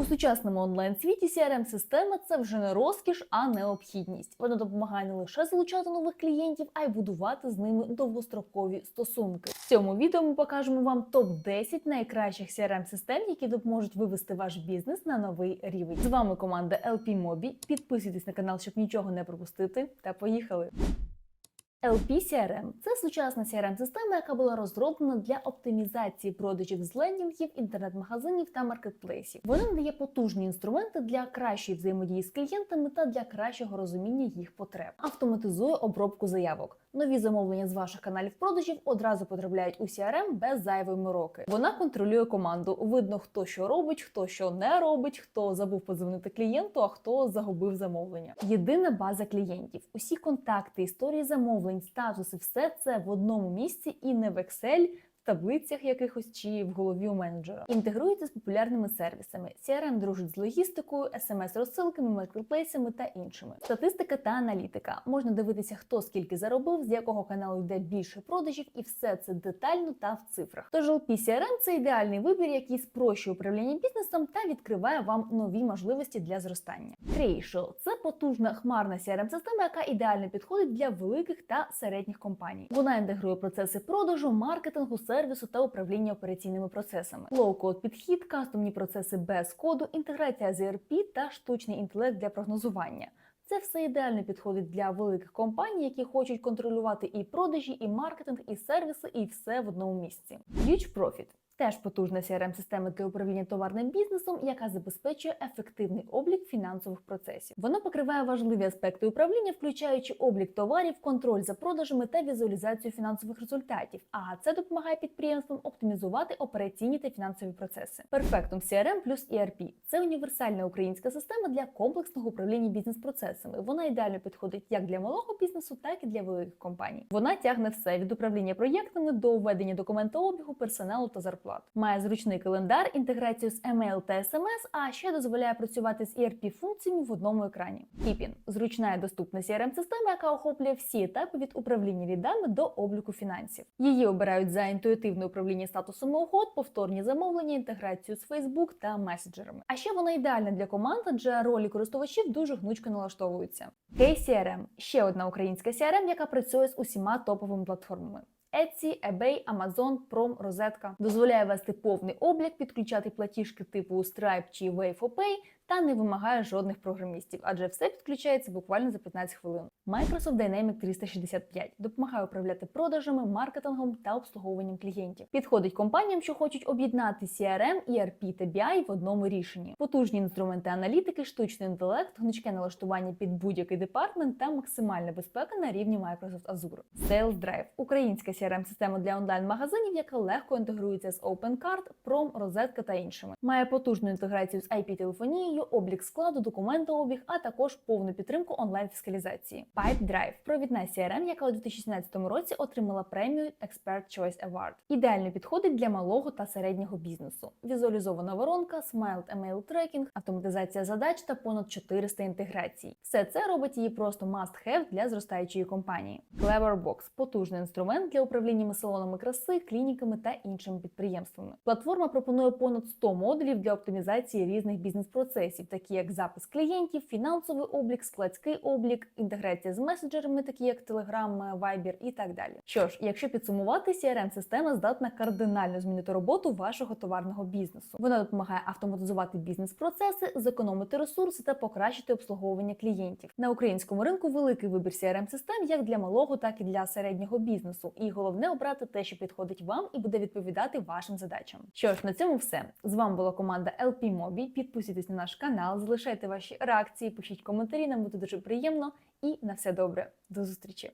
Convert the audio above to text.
У сучасному онлайн-світі CRM-система це вже не розкіш, а необхідність. Вона допомагає не лише залучати нових клієнтів, а й будувати з ними довгострокові стосунки. В цьому відео ми покажемо вам топ 10 найкращих CRM-систем, які допоможуть вивести ваш бізнес на новий рівень. З вами команда LP Mobi. Підписуйтесь на канал, щоб нічого не пропустити. Та поїхали! LP CRM – це сучасна CRM-система, яка була розроблена для оптимізації продажів з лендінгів, інтернет-магазинів та маркетплейсів. Вона надає потужні інструменти для кращої взаємодії з клієнтами та для кращого розуміння їх потреб. Автоматизує обробку заявок. Нові замовлення з ваших каналів продажів одразу потрапляють у CRM без зайвої мороки. Вона контролює команду. Видно, хто що робить, хто що не робить, хто забув подзвонити клієнту, а хто загубив замовлення. Єдина база клієнтів. Усі контакти, історії замовлень, статуси, все це в одному місці і не в Excel, таблицях якихось чи в голові у менеджера. Інтегрується з популярними сервісами. CRM дружить з логістикою, смс-розсилками, маркетплейсами та іншими. Статистика та аналітика. Можна дивитися, хто скільки заробив, з якого каналу йде більше продажів, і все це детально та в цифрах. Тож LP CRM – це ідеальний вибір, який спрощує управління бізнесом та відкриває вам нові можливості для зростання. Creatio – це потужна хмарна CRM-система, яка ідеально підходить для великих та середніх компаній. Вона інтегрує процеси продажу, маркетингу, сервісу та управління операційними процесами. Лоу-код підхід, кастомні процеси без коду, інтеграція з ERP та штучний інтелект для прогнозування. Це все ідеально підходить для великих компаній, які хочуть контролювати і продажі, і маркетинг, і сервіси, і все в одному місці. Huge Profit – теж потужна CRM-система для управління товарним бізнесом, яка забезпечує ефективний облік фінансових процесів. Вона покриває важливі аспекти управління, включаючи облік товарів, контроль за продажами та візуалізацію фінансових результатів. А це допомагає підприємствам оптимізувати операційні та фінансові процеси. Perfectum CRM плюс ERP – це універсальна українська система для комплексного управління бізнес-процесами. Вона ідеально підходить як для малого бізнесу, так і для великих компаній. Вона тягне все від управління проєктами до введення документообігу, персоналу та зарплат. Має зручний календар, інтеграцію з email та SMS, а ще дозволяє працювати з ERP функціями в одному екрані. Keepin – зручна і доступна CRM-система, яка охоплює всі етапи від управління лідами до обліку фінансів. Її обирають за інтуїтивне управління статусами угод, повторні замовлення, інтеграцію з Facebook та меседжерами. А ще вона ідеальна для команд, адже ролі користувачів дуже гнучко налаштовуються. KCRM – ще одна українська CRM, яка працює з усіма топовими платформами. Etsy, eBay, Amazon, Prom, Розетка. Дозволяє вести повний облік, підключати платіжки типу Stripe чи Wave4Pay та не вимагає жодних програмістів, адже все підключається буквально за 15 хвилин. Microsoft Dynamics 365 допомагає управляти продажами, маркетингом та обслуговуванням клієнтів. Підходить компаніям, що хочуть об'єднати CRM, ERP та BI в одному рішенні. Потужні інструменти аналітики, штучний інтелект, гнучке налаштування під будь-який департмент та максимальна безпека на рівні Microsoft Azure. Sales Drive – українська CRM-система для онлайн-магазинів, яка легко інтегрується з OpenCard, Prom, Розетка та іншими. Має потужну інтеграцію з IP-телефонією, облік складу, документообіг, а також повну підтримку онлайн-фіскалізації. Pipedrive – провідна CRM, яка у 2016 році отримала премію Expert Choice Award. Ідеально підходить для малого та середнього бізнесу. Візуалізована воронка, Smiled Email Tracking, автоматизація задач та понад 400 інтеграцій. Все це робить її просто must-have для зростаючої компанії. Cleverbox – потужний інструмент для управління салонами краси, клініками та іншими підприємствами. Платформа пропонує понад 100 модулів для оптимізації різних бізнес-процесів, такі як запис клієнтів, фінансовий облік, складський облік, інтеграція з меседжерами, такі як Telegram, Viber і так далі. Що ж, якщо підсумувати, CRM-система здатна кардинально змінити роботу вашого товарного бізнесу. Вона допомагає автоматизувати бізнес-процеси, зекономити ресурси та покращити обслуговування клієнтів. На українському ринку великий вибір CRM-систем як для малого, так і для середнього бізнесу. І головне обрати те, що підходить вам і буде відповідати вашим задачам. Що ж, на цьому все. З вами була команда LP Mobi. Підписуйтесь на наш канал, залишайте ваші реакції, пишіть коментарі. Нам буде дуже приємно. І на все добре. До зустрічі!